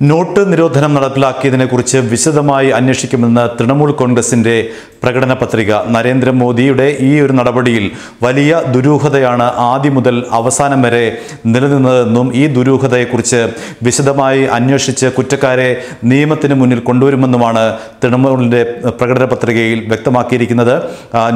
Not നിരോധനം നടപ്പിലാക്കിയതിനെക്കുറിച്ച് വിശദമായി അന്വേഷിക്കുമെന്ന് തൃണമൂൽ കോൺഗ്രസിന്റെ പ്രകടന പത്രിക. നരേന്ദ്രമോദിയുടെ ഈ ഒരു നടപടിയിൽ വലിയ ദുരൂഹതയാണ് ആദ്യം മുതൽ അവസാനം വരെ നിലനിന്നതെന്നും ഈ ദുരൂഹതയെക്കുറിച്ച് വിശദമായി അന്വേഷിച്ച് കുറ്റക്കാരെ നിയമത്തിന് മുന്നിൽ കൊണ്ടുവരുമെന്നുമാണ് തൃണമൂലിന്റെ പ്രകടന പത്രികയിൽ വ്യക്തമാക്കിയിരിക്കുന്നത്.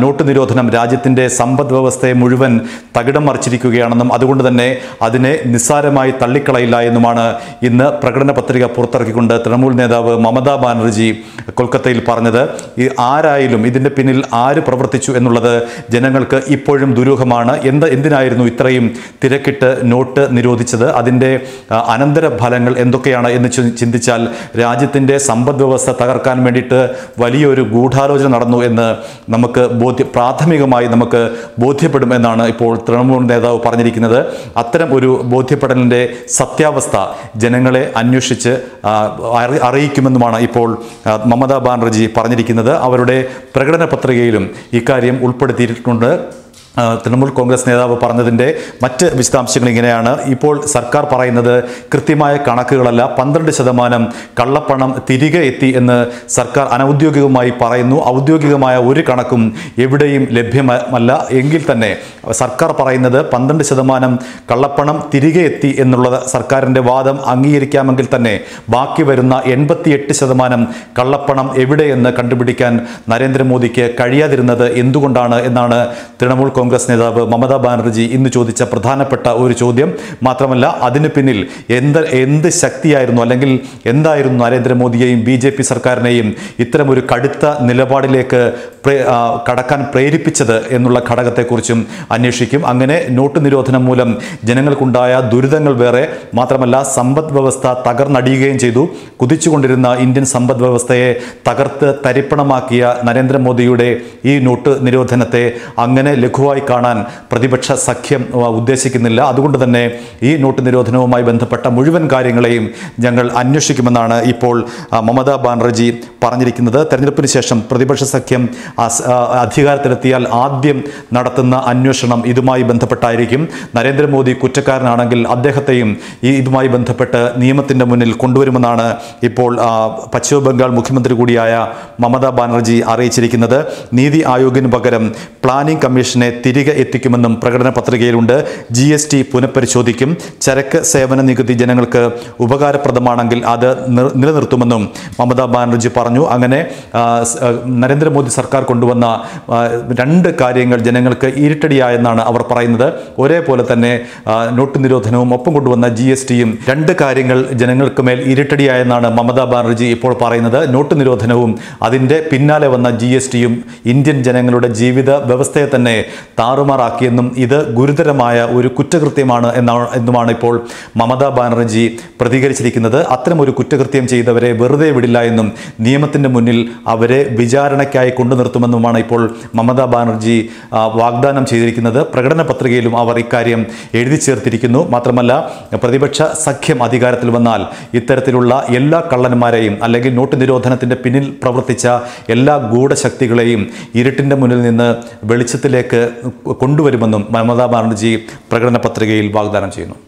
നോട്ട് നിരോധനം രാജ്യത്തിന്റെ സമ്പദ് വ്യവസ്ഥയെ മുഴുവൻ തകിടം മറിച്ചിരിക്കുകയാണെന്നും അതുകൊണ്ട് തന്നെ അതിനെ നിസ്സാരമായി തള്ളിക്കളയില്ല എന്നുമാണ് ഇന്ന് പ്രകടന പുറത്തിറക്കിക്കൊണ്ട് തൃണമൂൽ നേതാവ് മമതാ ബാനർജി കൊൽക്കത്തയിൽ പറഞ്ഞത് ഈ ആരായാലും ഇതിന്റെ പിന്നിൽ ആര് പ്രവർത്തിച്ചു എന്നുള്ളത് ജനങ്ങൾക്ക് ഇപ്പോഴും ദുരൂഹമാണ്. എന്ത് എന്തിനായിരുന്നു ഇത്രയും തിരക്കിട്ട് നോട്ട് നിരോധിച്ചത്? അതിന്റെ അനന്തരഫലങ്ങൾ അനന്തര ഫലങ്ങൾ എന്തൊക്കെയാണ്? എന്ന് ചിന്തിച്ചാൽ രാജ്യത്തിന്റെ സമ്പദ് വ്യവസ്ഥ തകർക്കാൻ വേണ്ടിയിട്ട് വലിയൊരു ഗൂഢാലോചന നടന്നു എന്ന് നമുക്ക് ബോധ്യ പ്രാഥമികമായി നമുക്ക് ബോധ്യപ്പെടും എന്നാണ് ഇപ്പോൾ തൃണമൂൽ നേതാവ് പറഞ്ഞിരിക്കുന്നത്. അത്തരം ഒരു ബോധ്യപ്പെടലിന്റെ സത്യാവസ്ഥ ജനങ്ങളെ അന്വേഷിച്ച് അറി- അറിയിക്കുമെന്നുമാണ് ഇപ്പോൾ മമതാ ബാനർജി പറഞ്ഞിരിക്കുന്നത്. അവരുടെ പ്രകടന പത്രികയിലും ഇക്കാര്യം ഉൾപ്പെടുത്തിയിട്ടുണ്ട്. തൃണമൂൽ കോൺഗ്രസ് നേതാവ് പറഞ്ഞതിന്റെ മറ്റ് വിശദാംശങ്ങൾ ഇങ്ങനെയാണ്. ഇപ്പോൾ സർക്കാർ പറയുന്നത് കൃത്യമായ കണക്കുകളല്ല പന്ത്രണ്ട് ശതമാനം കള്ളപ്പണം തിരികെ എത്തി എന്ന് സർക്കാർ അനൗദ്യോഗികമായി പറയുന്നു. ഔദ്യോഗികമായ ഒരു കണക്കും എവിടെയും ലഭ്യമല്ല. എങ്കിൽ തന്നെ സർക്കാർ പറയുന്നത് പന്ത്രണ്ട് ശതമാനം കള്ളപ്പണം തിരികെ എത്തി എന്നുള്ള സർക്കാരിന്റെ വാദം അംഗീകരിക്കാമെങ്കിൽ തന്നെ ബാക്കി വരുന്ന എൺപത്തിയെട്ട് ശതമാനം കള്ളപ്പണം എവിടെയെന്ന് കണ്ടുപിടിക്കാൻ നരേന്ദ്രമോദിക്ക് കഴിയാതിരുന്നത് എന്തുകൊണ്ടാണ് എന്നാണ് തൃണമൂൽ കോൺഗ്രസ് നേതാവ് മമതാ ബാനർജി ഇന്ന് ചോദിച്ച പ്രധാനപ്പെട്ട ഒരു ചോദ്യം മാത്രമല്ല അതിന് പിന്നിൽ എന്ത് എന്ത് ശക്തിയായിരുന്നു അല്ലെങ്കിൽ എന്തായിരുന്നു നരേന്ദ്രമോദിയെയും ബി ജെ പി സർക്കാരിനെയും ഇത്തരമൊരു കടുത്ത നിലപാടിലേക്ക് കടക്കാൻ പ്രേരിപ്പിച്ചത് എന്നുള്ള ഘടകത്തെക്കുറിച്ചും അന്വേഷിക്കും. അങ്ങനെ നോട്ട് നിരോധനം മൂലം ജനങ്ങൾക്കുണ്ടായ ദുരിതങ്ങൾ വേറെ മാത്രമല്ല സമ്പദ് വ്യവസ്ഥ തകർന്നടിയുകയും ചെയ്തു. കുതിച്ചുകൊണ്ടിരുന്ന ഇന്ത്യൻ സമ്പദ് വ്യവസ്ഥയെ തകർത്ത് തരിപ്പണമാക്കിയ നരേന്ദ്രമോദിയുടെ ഈ നോട്ട് നിരോധനത്തെ അങ്ങനെ ലഘുവായി കാണാൻ പ്രതിപക്ഷ സഖ്യം ഉദ്ദേശിക്കുന്നില്ല. അതുകൊണ്ട് തന്നെ ഈ നോട്ട് നിരോധനവുമായി ബന്ധപ്പെട്ട മുഴുവൻ കാര്യങ്ങളെയും ഞങ്ങൾ അന്വേഷിക്കുമെന്നാണ് ഇപ്പോൾ മമതാ ബാനർജി പറഞ്ഞിരിക്കുന്നത്. തെരഞ്ഞെടുപ്പിന് ശേഷം പ്രതിപക്ഷ സഖ്യം അധികാരത്തിലെത്തിയാൽ ആദ്യം നടത്തുന്ന അന്വേഷണം ഇതുമായി ബന്ധപ്പെട്ടായിരിക്കും. നരേന്ദ്രമോദി കുറ്റക്കാരനാണെങ്കിൽ അദ്ദേഹത്തെയും ഈ ഇതുമായി ബന്ധപ്പെട്ട് നിയമത്തിന്റെ മുന്നിൽ കൊണ്ടുവരുമെന്നാണ് ഇപ്പോൾ പശ്ചിമ ബംഗാൾ മുഖ്യമന്ത്രി കൂടിയായ മമതാ ബാനർജി അറിയിച്ചിരിക്കുന്നത്. നീതി ആയോഗിന് പകരം പ്ലാനിംഗ് കമ്മീഷനെ തിരികെ എത്തിക്കുമെന്നും പ്രകടന പത്രികയിലുണ്ട്. ജി എസ് ടി പുനഃപരിശോധിക്കും. ചരക്ക് സേവന നികുതി ജനങ്ങൾക്ക് ഉപകാരപ്രദമാണെങ്കിൽ അത് നിലനിർത്തുമെന്നും മമതാ ബാനർജി പറഞ്ഞു. അങ്ങനെ നരേന്ദ്രമോദി സർക്കാർ കൊണ്ടുവന്ന രണ്ട് കാര്യങ്ങൾ ജനങ്ങൾക്ക് ഇരുട്ടടിയായെന്നാണ് അവർ പറയുന്നത്. ഒരേപോലെ തന്നെ നോട്ട് നിരോധനവും ഒപ്പം കൊണ്ടുവന്ന ജി എസ് ടിയും രണ്ട് കാര്യങ്ങൾ ജനങ്ങൾക്ക് മേൽ ഇരുട്ടടിയായെന്നാണ് മമതാ ബാനർജി ഇപ്പോൾ പറയുന്നത്. നോട്ട് നിരോധനവും അതിന്റെ പിന്നാലെ വന്ന ജി എസ് ടിയും ഇന്ത്യൻ ജനങ്ങളുടെ ജീവിത വ്യവസ്ഥയെ തന്നെ താറുമാറാക്കിയെന്നും ഇത് ഗുരുതരമായ ഒരു കുറ്റകൃത്യമാണ് എന്നാണ് എന്നുമാണ് ഇപ്പോൾ മമതാ ബാനർജി പ്രതികരിച്ചിരിക്കുന്നത്. അത്തരമൊരു കുറ്റകൃത്യം ചെയ്തവരെ വെറുതെ വിടില്ല എന്നും നിയമത്തിന്റെ മുന്നിൽ അവരെ വിചാരണയ്ക്കായി കൊണ്ടു നിർത്തുമെന്നുമാണ് ഇപ്പോൾ മമതാ ബാനർജി വാഗ്ദാനം ചെയ്തിരിക്കുന്നത്. പ്രകടന പത്രികയിലും അവർ ഇക്കാര്യം എഴുതി ചേർത്തിരിക്കുന്നു. മാത്രമല്ല പ്രതിപക്ഷ സഖ്യം അധികാരത്തിൽ വന്നാൽ ഇത്തരത്തിലുള്ള എല്ലാ കള്ളന്മാരെയും അല്ലെങ്കിൽ നോട്ട് നിരോധനത്തിന്റെ പിന്നിൽ പ്രവർത്തിച്ച എല്ലാ ഗൂഢശക്തികളെയും ഇരുട്ടിന്റെ മുന്നിൽ നിന്ന് വെളിച്ചത്തിലേക്ക് കൊണ്ടുവരുമെന്നും മമതാ ബാനർജി പ്രകടന പത്രികയിൽ വാഗ്ദാനം ചെയ്യുന്നു.